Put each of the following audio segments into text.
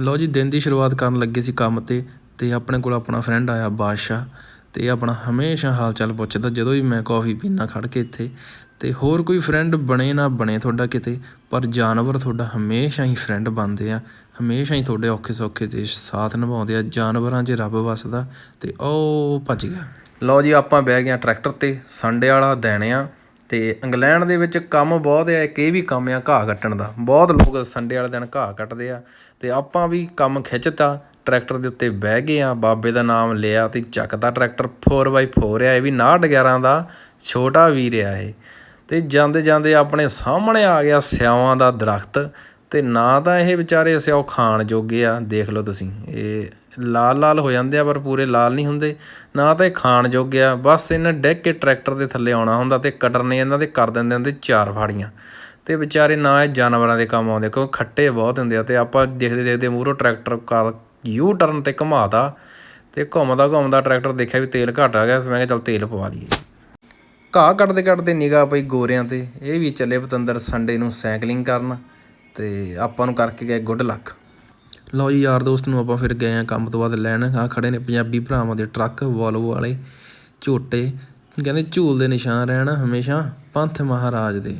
ਲਓ ਜੀ, ਦਿਨ ਦੀ ਸ਼ੁਰੂਆਤ ਕਰਨ ਲੱਗੇ ਸੀ ਕੰਮ ਤੇ ਤੇ ਆਪਣੇ ਕੋਲ ਆਪਣਾ ਫਰੈਂਡ ਆਇਆ ਬਾਦਸ਼ਾਹ ਤੇ ਇਹ ਆਪਣਾ ਹਮੇਸ਼ਾ ਹਾਲ ਚਾਲ ਪੁੱਛਦਾ ਜਦੋਂ ਵੀ ਮੈਂ ਕਾਫੀ ਪੀਣਾ ਖੜ ਕੇ ਇੱਥੇ ਤੇ ਹੋਰ ਕੋਈ ਫਰੈਂਡ ਬਣੇ ਨਾ ਬਣੇ ਤੁਹਾਡਾ ਕਿਤੇ, ਪਰ ਜਾਨਵਰ ਤੁਹਾਡਾ ਹਮੇਸ਼ਾ ਹੀ ਫਰੈਂਡ ਬਣਦੇ ਆ, ਹਮੇਸ਼ਾ ਹੀ ਤੁਹਾਡੇ ਔਖੇ ਸੌਖੇ ਤੇ ਸਾਥ ਨਿਭਾਉਂਦੇ ਆ, ਜਾਨਵਰਾਂ 'ਚ ਰੱਬ ਵਸਦਾ ਤੇ ਉਹ ਭੱਜ ਗਿਆ। ਲਓ ਜੀ, ਆਪਾਂ ਬਹਿ ਗਏ ਟਰੈਕਟਰ ਤੇ ਸੰਡੇ ਵਾਲਾ ਦਿਨ ਅਤੇ ਇੰਗਲੈਂਡ ਦੇ ਵਿੱਚ ਕੰਮ ਬਹੁਤ ਆ, ਇੱਕ ਇਹ ਵੀ ਕੰਮ ਆ ਘਾਹ ਕੱਟਣ ਦਾ। ਬਹੁਤ ਲੋਕ ਸੰਡੇ ਵਾਲੇ ਦਿਨ ਘਾਹ ਕੱਟਦੇ ਆ ਅਤੇ ਆਪਾਂ ਵੀ ਕੰਮ ਖਿੱਚਤਾ, ਟਰੈਕਟਰ ਦੇ ਉੱਤੇ ਬਹਿ ਗਏ ਆ, ਬਾਬੇ ਦਾ ਨਾਮ ਲਿਆ ਅਤੇ ਚੱਕਦਾ ਟਰੈਕਟਰ 4x4 ਆ, ਇਹ ਵੀ 911 ਦਾ ਛੋਟਾ ਵੀਰ ਆ ਇਹ। ਅਤੇ ਜਾਂਦੇ ਜਾਂਦੇ ਆਪਣੇ ਸਾਹਮਣੇ ਆ ਗਿਆ ਸਿਆਵਾਂ ਦਾ ਦਰਖਤ ਤੇ ਨਾ ਤਾਂ ਇਹ ਵਿਚਾਰੇ ਸਿਆਓ ਖਾਣ ਜੋਗੇ ਆ, ਦੇਖ ਲਓ ਤੁਸੀਂ। ਇਹ ਲਾਲ ਲਾਲ ਹੋ ਜਾਂਦੇ ਆ, ਪਰ ਪੂਰੇ ਲਾਲ ਨਹੀਂ ਹੁੰਦੇ। ਨਾ ਤਾਂ ਇਹ ਖਾਣ ਜੋਗੇ ਆ, ਬਸ ਇਹਨਾਂ ਡਿੱਗ ਕੇ ਟਰੈਕਟਰ ਦੇ ਥੱਲੇ ਆਉਣਾ ਹੁੰਦਾ ਤੇ ਕਟਰ ਨੇ ਇਹਨਾਂ ਦੇ ਕਰ ਦਿੰਦੇ ਹੁੰਦੇ ਚਾਰ ਫਾੜੀਆਂ। ਤੇ ਵਿਚਾਰੇ ਨਾ ਇਹ ਜਾਨਵਰਾਂ ਦੇ ਕੰਮ ਆਉਂਦੇ, ਕਿਉਂਕਿ ਖੱਟੇ ਬਹੁਤ ਹੁੰਦੇ ਆ ਤੇ ਆਪਾਂ ਦੇਖਦੇ ਦੇਖਦੇ ਮੂਹਰੋਂ ਟਰੈਕਟਰ ਕਰ ਯੂ ਟਰਨ ਤੇ ਘੁਮਾਤਾ ਤੇ ਘੁੰਮਦਾ ਘੁੰਮਦਾ ਟਰੈਕਟਰ ਦੇਖਿਆ ਵੀ ਤੇਲ ਘੱਟ ਆ ਗਿਆ ਮੈਂ ਕਿਹਾ ਚੱਲ ਤੇਲ ਪਵਾ ਲਈਏ ਘਾਹ ਕੱਟਦੇ ਕੱਟਦੇ ਨਿਗਾਹ ਪਈ ਗੋਰਿਆਂ ਤੇ, ਇਹ ਵੀ ਚੱਲੇ ਪਤੰਦਰ ਸੰਡੇ ਨੂੰ ਸਾਈਕਲਿੰਗ ਕਰਨ। ਤੇ ਆਪਾਂ ਨੂੰ ਕਰਕੇ ਗਏ ਗੁੱਡ ਲੱਕ। ਲਓ ਜੀ, ਯਾਰ ਦੋਸਤ ਨੂੰ ਆਪਾਂ ਫਿਰ ਗਏ ਆ ਕੰਮ ਤੋਂ ਬਾਅਦ ਲੈਣ। ਆ ਖੜੇ ਨੇ ਪੰਜਾਬੀ ਭਰਾਵਾਂ ਦੇ ਟਰੱਕ ਵੋਲਵੋ ਵਾਲੇ, ਝੋਟੇ। ਕਹਿੰਦੇ ਝੂਲ ਦੇ ਨਿਸ਼ਾਨ ਰਹਿਣ ਹਮੇਸ਼ਾ ਪੰਥ ਮਹਾਰਾਜ ਦੇ।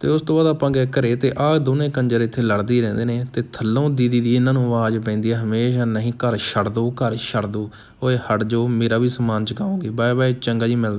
ਤੇ ਉਸ ਤੋਂ ਬਾਅਦ ਆਪਾਂ ਗਏ ਘਰੇ ਤੇ ਆਹ ਦੋਨੇ ਕੰਜਰ ਇੱਥੇ ਲੜਦੇ ਹੀ ਰਹਿੰਦੇ ਨੇ ਤੇ ਥੱਲੋਂ ਦੀਦੀ ਦੀ ਇਹਨਾਂ ਨੂੰ ਆਵਾਜ਼ ਪੈਂਦੀ ਹੈ ਹਮੇਸ਼ਾ ਨਹੀਂ, ਘਰ ਛੱਡ ਦੋ, ਘਰ ਛੱਡ ਦੋ। ਓਏ, ਹਟ ਜਾਓ, ਮੇਰਾ ਵੀ ਸਮਾਨ ਚਕਾਓਗੇ। ਬਾਏ ਬਾਏ ਚੰਗਾ ਜੀ ਮਿਲ